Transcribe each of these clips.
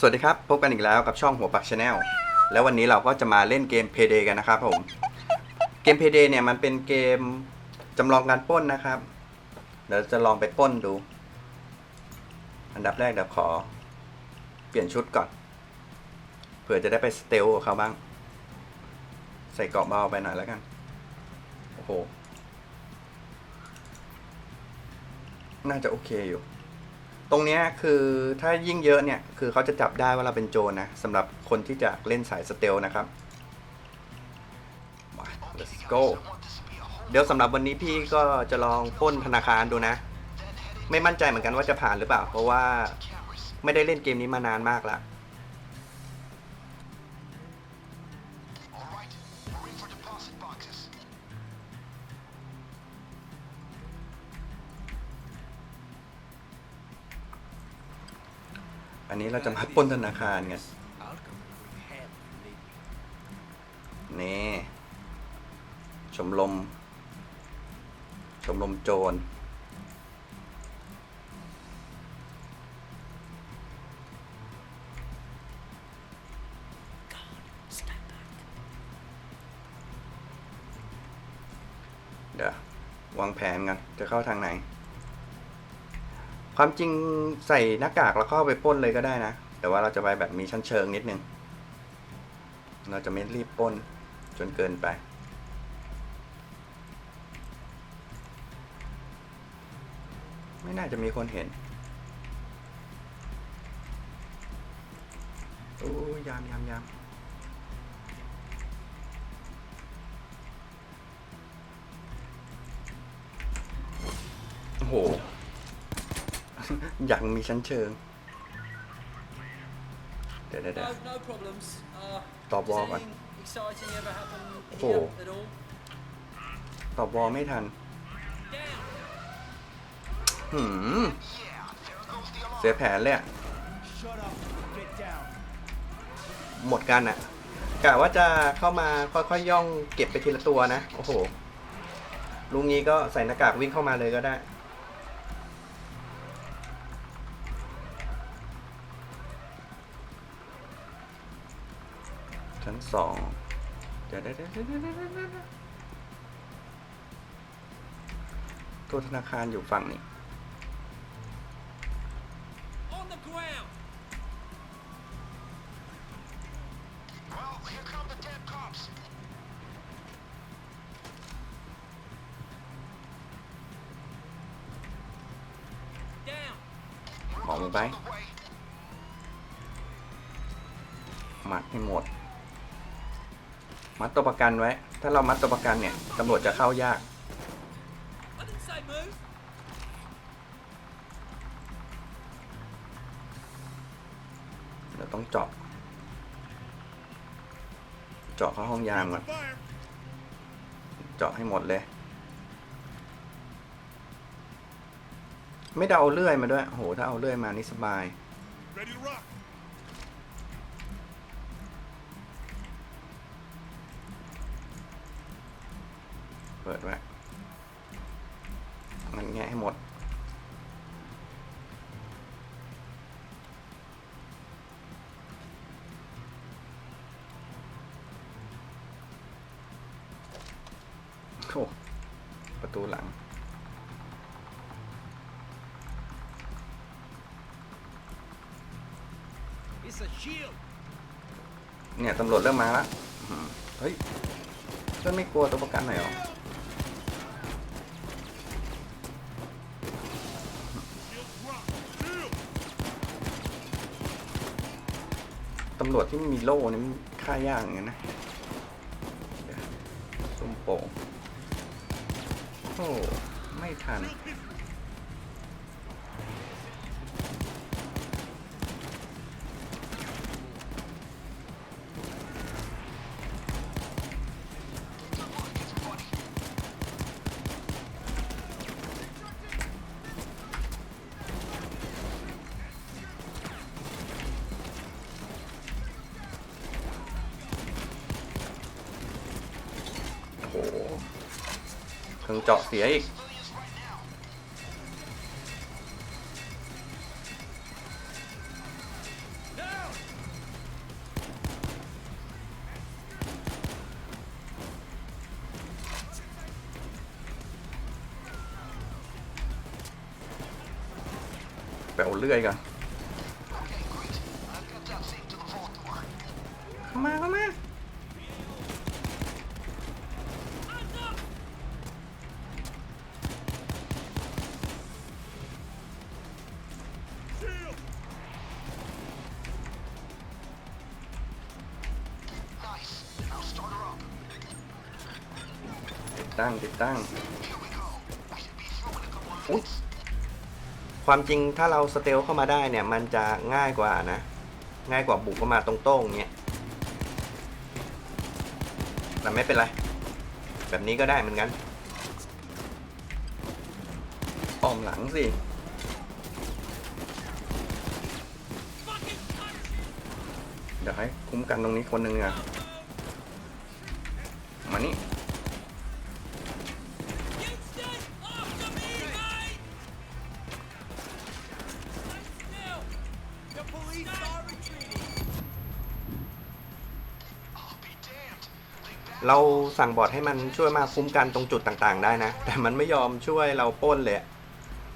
สวัสดีครับ พบกันอีกแล้วกับช่องหัวปักชาแนลแล้ววันนี้เราก็จะมาเล่นเกม Payday กันนะครับผม เกม Payday เนี่ยมันเป็นเกมจำลองการปล้นนะครับ เดี๋ยวจะลองไปปล้นดู อันดับแรกเดี๋ยวขอ เปลี่ยนชุดก่อน เผื่อจะได้ไปสเตลเขาบ้าง ใส่เกราะเบาไปหน่อยแล้วกัน โอ้โห น่าจะโอเคอยู่ ตรงเนี้ยคือถ้ายิ่งเยอะเนี่ยคือเขาจะจับได้ว่าเราเป็นโจรนะสำหรับคนที่จะเล่นสายสเตลนะครับ let's go เดี๋ยวสำหรับวันนี้พี่ก็จะลองพ่นธนาคารดูนะ ไม่มั่นใจเหมือนกันว่าจะผ่านหรือเปล่า เพราะว่าไม่ได้เล่นเกมนี้มานานมากแล้ว นนี้เราจะมาปล้นธนาคารไงนี่ชมรมชมรมโจรเดี๋ยววางแผนกันจะเข้าทางไหน ความจริงใส่หน้ากากแล้วเข้าไปป้นเลยก็ได้นะ แต่ว่าเราจะไปแบบมีชั้นเชิงนิดนึง เราจะไม่รีบป้นจนเกินไป ไม่น่าจะมีคนเห็นโอ้ยยามยามยามโอ้โห อยากมีชั้นเชิง เดี๋ยวเดี๋ยวเดี๋ยว No, no problems. Uh, Stop does walking. anything exciting ever happen Oh. here at all? ตอบวอลไม่ทัน Down. หืม เสียแผนเลยอะ Shut up. Get down. หมดกันอะกะว่าจะเข้ามาค่อยๆย่องเก็บไปทีละตัวนะ โอ้โห ลุงนี้ก็ใส่หน้ากากวิ่งเข้ามาเลยก็ได้ สองเดี๋ยวเดี๋ยวเดี๋ยวเดี๋ยวเดี๋ยวเดี๋ยวเดี๋ยวตัวธนาคารอยู่ฝั่งนี้ On the ground. Well, here come the dead cops. Down. มองลงไป On the way. มัดให้หมด มัดตัวประกันไว้ ถ้าเรามัดตัวประกันเนี่ยตำรวจจะเข้ายากเดี๋ยวต้องเจาะ เจาะเข้าห้องยามก่อน เจาะให้หมดเลย ไม่ได้เอาเลื่อยมาด้วยโอ้โหถ้าเอาเลื่อยมานี่สบาย Ready to rock. ปิดไว้มันแงะให้หมด โอ้ประตูหลัง It's a shield. เนี่ยตำรวจเริ่มมาแล้วอื้อหือเฮ้ยเพื่อนไม่กลัวตัวประกันหน่อยเหรอำรวจที่ไม่มีโล่นี่ค่ายากอย่างเงี้ยนะซุ่มโป่งโอ้ไม่ทัน เจาะเสียอีก ไปเอาเลื่อยกัน ติดตั้งติดตั้ง Here we go. We should be through in a couple of อุ๊ย minutes. ความจริงถ้าเราสเตลเข้ามาได้เนี่ย มันจะง่ายกว่านะ ง่ายกว่าบุกเข้ามาตรงๆเงี้ยแต่ไม่เป็นไร แบบนี้ก็ได้เหมือนกันอ้อมหลังสิ Fucking cunt! เดี๋ยวให้คุ้มกันตรงนี้คนหนึ่งอะมานี่ เราสั่งบอร์ดให้มันช่วยมาคุ้มกันตรงจุดต่างๆ ได้นะ แต่มันไม่ยอมช่วยเราปล้นเลยอะ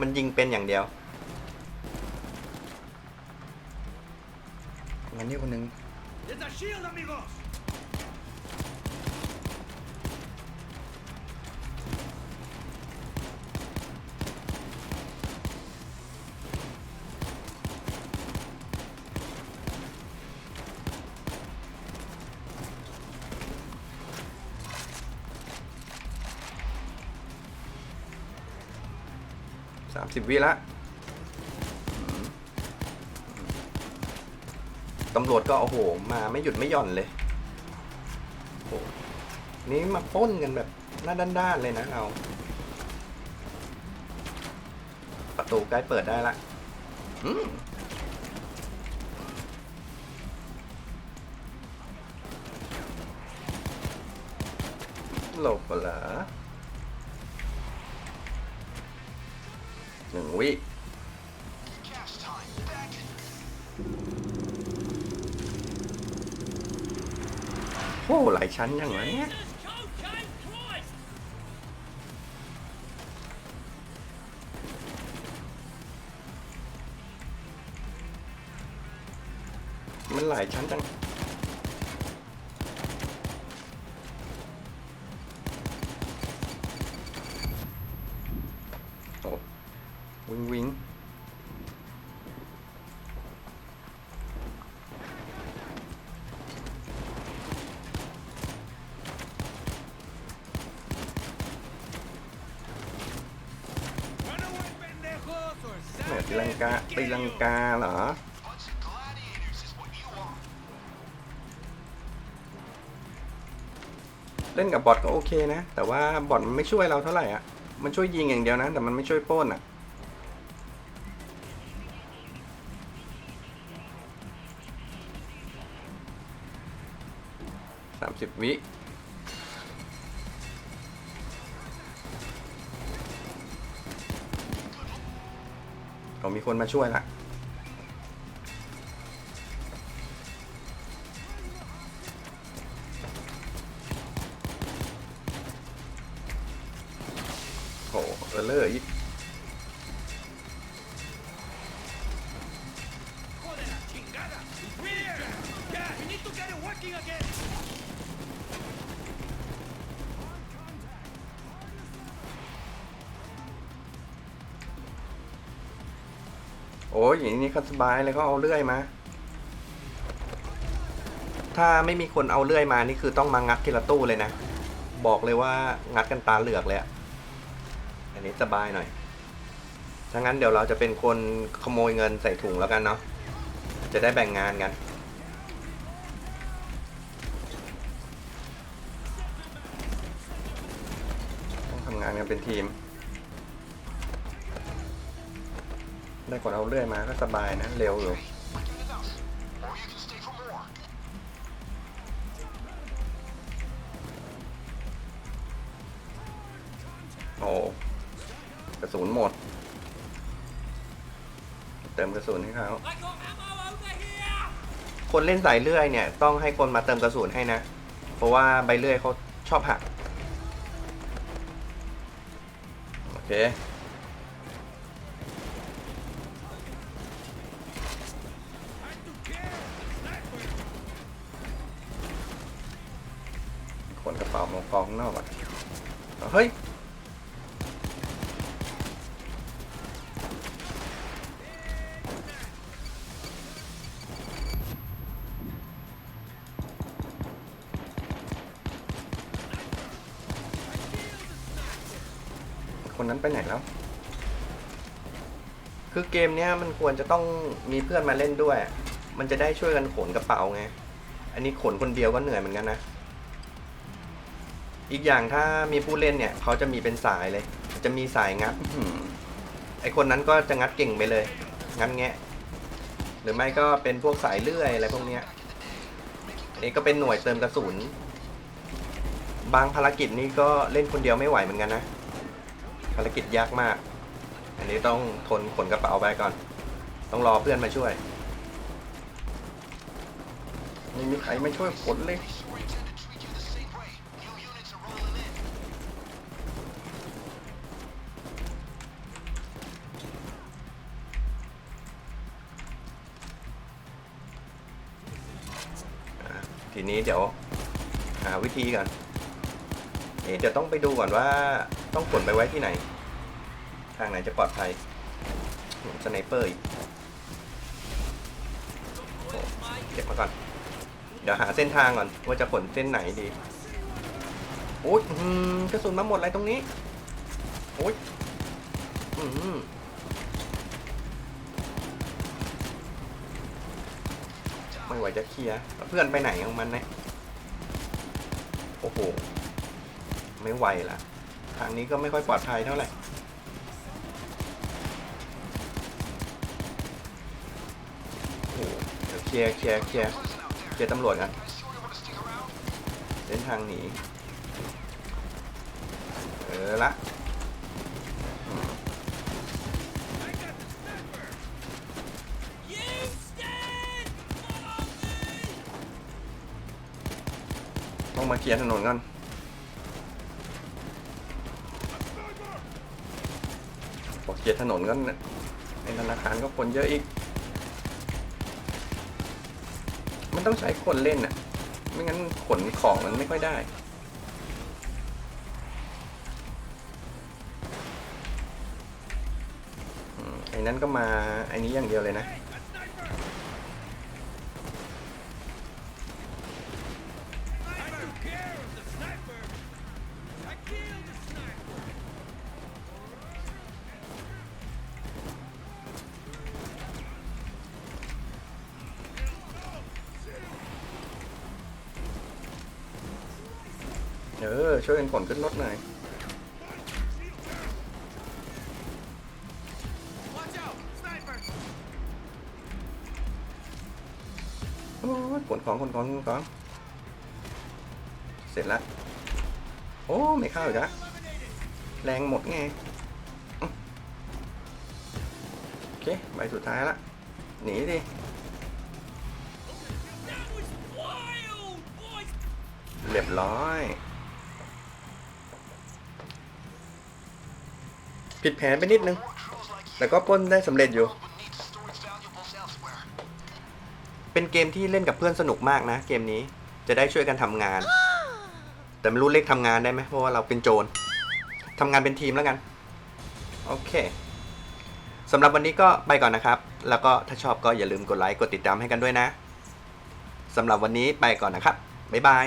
มันยิงเป็นอย่างเดียวงั้นนี่คนหนึ่ง สามสิบวิละตำรวจก็โอ้โห มาไม่หยุดไม่หย่อนเลยโอ้นี่มาป้นกันแบบหน้าด้านๆเลยนะเรา ประตูใกล้เปิดได้ละหลบเหรอ หนึ่งวิโอ้หลายชั้นยังไงมันหลายชั้นจัง ลังกาตีลังกาเหรอเล่นกับบอทก็โอเคนะ แต่ว่าบอทมันไม่ช่วยเราเท่าไหร่อะ มันช่วยยิงอย่างเดียวนะ แต่มันไม่ช่วยป้นอะ สามสิบวิ เรามีคนมาช่วยละโหเออเลอร์อีก โอ้ยอย่างนี้เขาสบายเลยเขาเอาเลื่อยมา ถ้าไม่มีคนเอาเลื่อยมานี่คือต้องมางัดทีละตู้เลยนะ บอกเลยว่างัดกันตาเหลือกเลยอันนี้สบายหน่อยถ้างั้นเดี๋ยวเราจะเป็นคนขโมยเงินใส่ถุงแล้วกันเนาะจะได้แบ่งงานกันต้องทำงานกันเป็นทีม ได้กดเอาเลื่อยมาก็สบายนะ เร็วอยู่โอ้กระสุนหมด เติมกระสุนให้เขาคนเล่นสายเลื่อยเนี่ย ต้องให้คนมาเติมกระสุนให้นะ เพราะว่าใบเลื่อยเขาชอบหัก โอเคางนอกก่อนเฮ้ยคนนั้นไปไหนแล้ว คือเกมเนี้ยมันควรจะต้องมีเพื่อนมาเล่นด้วย มันจะได้ช่วยกันขนกระเป๋าไง อันนี้ขนคนเดียวก็เหนื่อยเหมือนกันนะ อีกอย่างถ้ามีผู้เล่นเนี่ยเขาจะมีเป็นสายเลย จะมีสายงัดไอคนนั้นก็จะงัดเก่งไปเลย งัดแงะ หรือไม่ก็เป็นพวกสายเลื่อยอะไรพวกเนี้ยอันนี้ก็เป็นหน่วยเติมกระสุน บางภารกิจนี่ก็เล่นคนเดียวไม่ไหวเหมือนกันนะ ภารกิจยากมาก อันนี้ต้องทนขนกระเป๋าไปก่อน ต้องรอเพื่อนมาช่วยม่มีใครมาช่วยขนเลย นี้เดี๋ยวหาวิธีก่อนเอ๊ะเดี๋ยวต้องไปดูก่อนว่าต้องขนไปไว้ที่ไหน ทางไหนจะปลอดภัยสไนเปอร์อีกเก็บมาก่อน เดี๋ยวหาเส้นทางก่อน ว่าจะขนเส้นไหนดีโอ้ยกระสุนมาหมดอะไรตรงนี้โอ้ยอืม ไม่ไหวจะเคลียร์เพื่อนไปไหนของมันเนี่ยโอ้โห ไม่ไหวละทางนี้ก็ไม่ค่อยปลอดภัยเท่าไหร่โอ้โหเดี๋ยวเคลียร์เคลียร์เคลียร์เคลียร์ตำรวจกันเส้นทางหนีเออละ ต้องมาเคลียร์ถนนก่อนบอกเคลียร์ถนนก่อนนะในธนาคารก็คนเยอะอีก มันต้องใช้คนเล่นอะไม่งั้นขนของมันไม่ค่อยได้ไอ้นั้นก็มาไอ้นี้อย่างเดียวเลยนะ ออช่วยกันขนขึ้นรถหน่อยโอ้ยขนของขนของขนของ เสร็จแล้วโอ้ไม่เข้าอีกแล้วแรงหมดไงโอเคใบสุดท้ายละหนีดิเรียบร้อย ผิดแผนไปนิดนึง แต่ก็ป้นได้สำเร็จอยู่ เป็นเกมที่เล่นกับเพื่อนสนุกมากนะ เกมนี้จะได้ช่วยกันทำงาน แต่ไม่รู้เลขทำงานได้ไหมเพราะว่าเราเป็นโจรทำงานเป็นทีมแล้วกัน โอเคสำหรับวันนี้ก็ไปก่อนนะครับ แล้วก็ถ้าชอบก็อย่าลืมกดไลค์ กดติดตามให้กันด้วยนะสำหรับวันนี้ไปก่อนนะครับ บ๊ายบาย